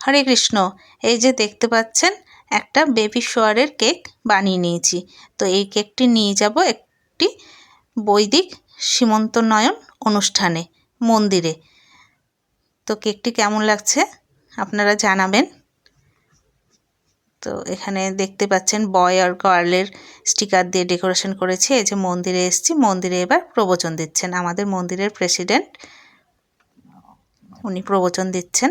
হরে কৃষ্ণ, এই যে দেখতে পাচ্ছেন, একটা বেবি শোয়ারের কেক বানিয়ে নিয়েছি। তো এই কেকটি নিয়ে যাব একটি বৈদিক সীমন্তনয়ন অনুষ্ঠানে, মন্দিরে। তো কেকটি কেমন লাগছে? আপনারা জানাবেন। তো এখানে দেখতে পাচ্ছেন বয় আর গার্লের স্টিকার দিয়ে ডেকোরেশন করেছি। এই যে মন্দিরে এসছি, মন্দিরে এবার প্রবচন দিচ্ছেন। আমাদের মন্দিরের প্রেসিডেন্ট উনি প্রবচন দিচ্ছেন।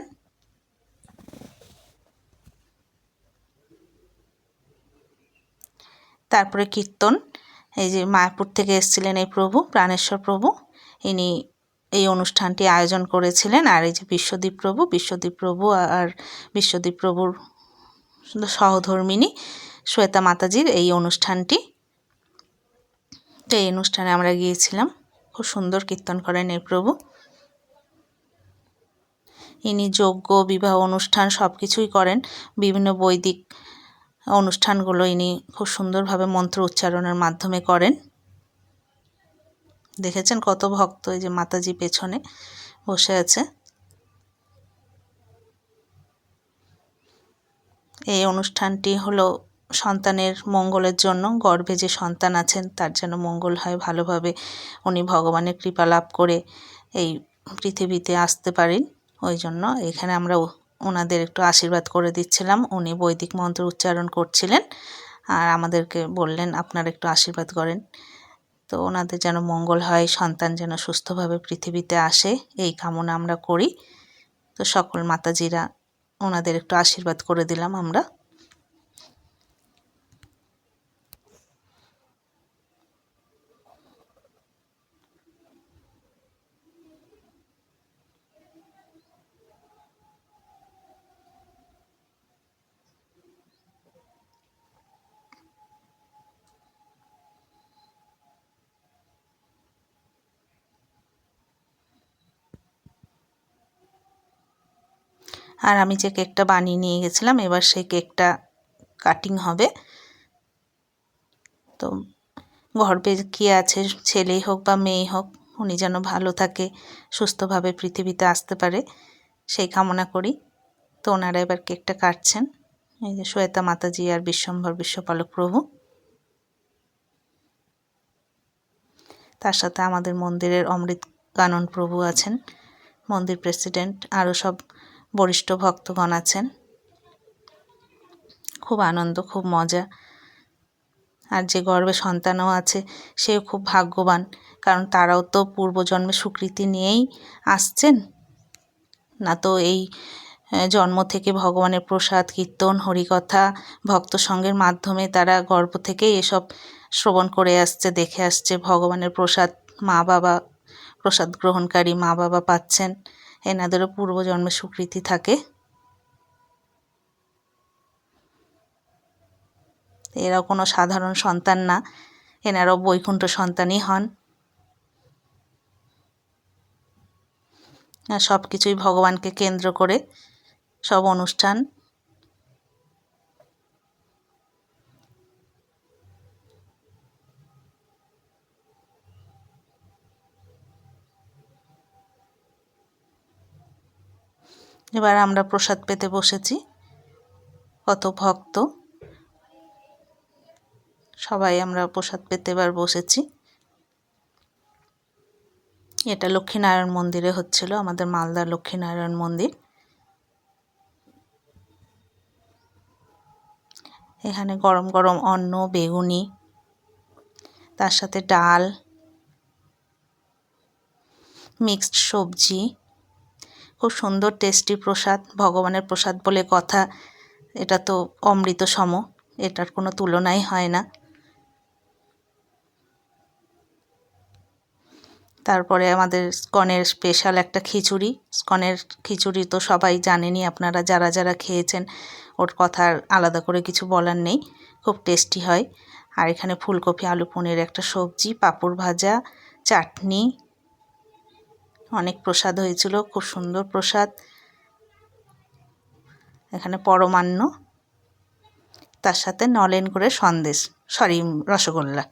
তারপরে কীর্তন। এই যে মায়াপুর থেকে এসেছিলেন এই প্রভু, প্রাণেশ্বর প্রভু। ইনি এই অনুষ্ঠানটি আয়োজন করেছিলেন। আর এই যে বিশ্বদীপ প্রভু বিশ্বদীপ প্রভু আর বিশ্বদীপ প্রভুর সহধর্মিনী শ্বেতা মাতাজির এই অনুষ্ঠানটি। তো এই অনুষ্ঠানে আমরা গিয়েছিলাম। খুব সুন্দর কীর্তন করেন এই প্রভু। ইনি যজ্ঞ, বিবাহ অনুষ্ঠান সব কিছুই করেন। বিভিন্ন বৈদিক অনুষ্ঠানগুলো ইনি খুব সুন্দরভাবে মন্ত্র উচ্চারণের মাধ্যমে করেন। দেখেছেন কত ভক্ত এই যে মাতাজি পেছনে বসে আছে? এই অনুষ্ঠানটি হলো সন্তানের মঙ্গলের জন্য, গর্ভে যে সন্তান আছেন তার যেন মঙ্গল হয়, ভালোভাবে উনি ভগবানের কৃপা লাভ করে এই পৃথিবীতে আসতে পারেন। ওই জন্য এখানে আমরা ওনাদের একটু আশীর্বাদ করে দিচ্ছিলাম। উনি বৈদিক মন্ত্র উচ্চারণ করছিলেন আর আমাদেরকে বললেন, আপনারা একটু আশীর্বাদ করেন। তো ওনাদের যেন মঙ্গল হয়, সন্তান যেন সুস্থভাবে পৃথিবীতে আসে, এই কামনা আমরা করি। তো সকল মাতাজিরা ওনাদের একটু আশীর্বাদ করে দিলাম আমরা। আর আমি যে কেকটা বানিয়ে নিয়ে গেছিলাম, এবার সেই কেকটা কাটিং হবে। তো গর্বে কী আছে, ছেলেই হোক বা মেয়েই হোক, উনি যেন ভালো থাকে, সুস্থভাবে পৃথিবীতে আসতে পারে, সেই কামনা করি। তো ওনারা এবার কেকটা কাটছেন। এই যে শ্বেতা মাতাজি আর বিশ্বম্ভর বিশ্বপালক প্রভু। তার সাথে আমাদের মন্দিরের অমৃত কানন প্রভু আছেন। মন্দির প্রেসিডেন্ট, আরও সব বরিষ্ঠ ভক্তগণ আছেন। খুব আনন্দ, খুব মজা। আর যে গর্বে সন্তানও আছে, সেও খুব ভাগ্যবান। কারণ তারাও তো পূর্বজন্মে স্বীকৃতি নিয়েই আসছেন। না তো এই জন্ম থেকে ভগবানের প্রসাদ, কীর্তন, হরিকথা, ভক্ত সঙ্গের মাধ্যমে তারা গর্ব থেকেই এসব শ্রবণ করে আসছে, দেখে আসছে, ভগবানের প্রসাদ মা বাবা প্রসাদ গ্রহণকারী মা বাবা পাচ্ছেন। এনাদেরও পূর্বজন্মের স্বীকৃতি থাকে। এরাও কোনো সাধারণ সন্তান না, এনারাও বৈকুণ্ঠ সন্তানই হন। সব কিছুই ভগবানকে কেন্দ্র করে সব অনুষ্ঠান এবার আমরা প্রসাদ পেতে বসেছি। কত ভক্ত। সবাই আমরা প্রসাদ পেতে এবার বসেছি। এটা লক্ষ্মীনারায়ণ মন্দিরে হচ্ছিল, আমাদের মালদা লক্ষ্মীনারায়ণ মন্দির। এখানে গরম গরম অন্ন, বেগুনি, তার সাথে ডাল, মিক্সড সবজি। খুব সুন্দর টেস্টি প্রসাদ, ভগবানের প্রসাদ বলে কথা। এটা তো অমৃত সম এটার কোনো তুলনাই হয় না। তারপরে আমাদের স্কনের স্পেশাল একটা খিচুড়ি। স্কনের খিচুড়ি তো সবাই জানেনই, আপনারা যারা যারা খেয়েছেন, ওর কথার আলাদা করে কিছু বলার নেই। খুব টেস্টি হয়। আর এখানে ফুলকপি, আলু পনির একটা সবজি, পাঁপড় ভাজা, চাটনি অনেক প্রসাদ হয়েছিল, খুব সুন্দর প্রসাদ। এখানে পরমান্ন, তার সাথে নলেন করে সন্দেশ, সরি, রসগোল্লা।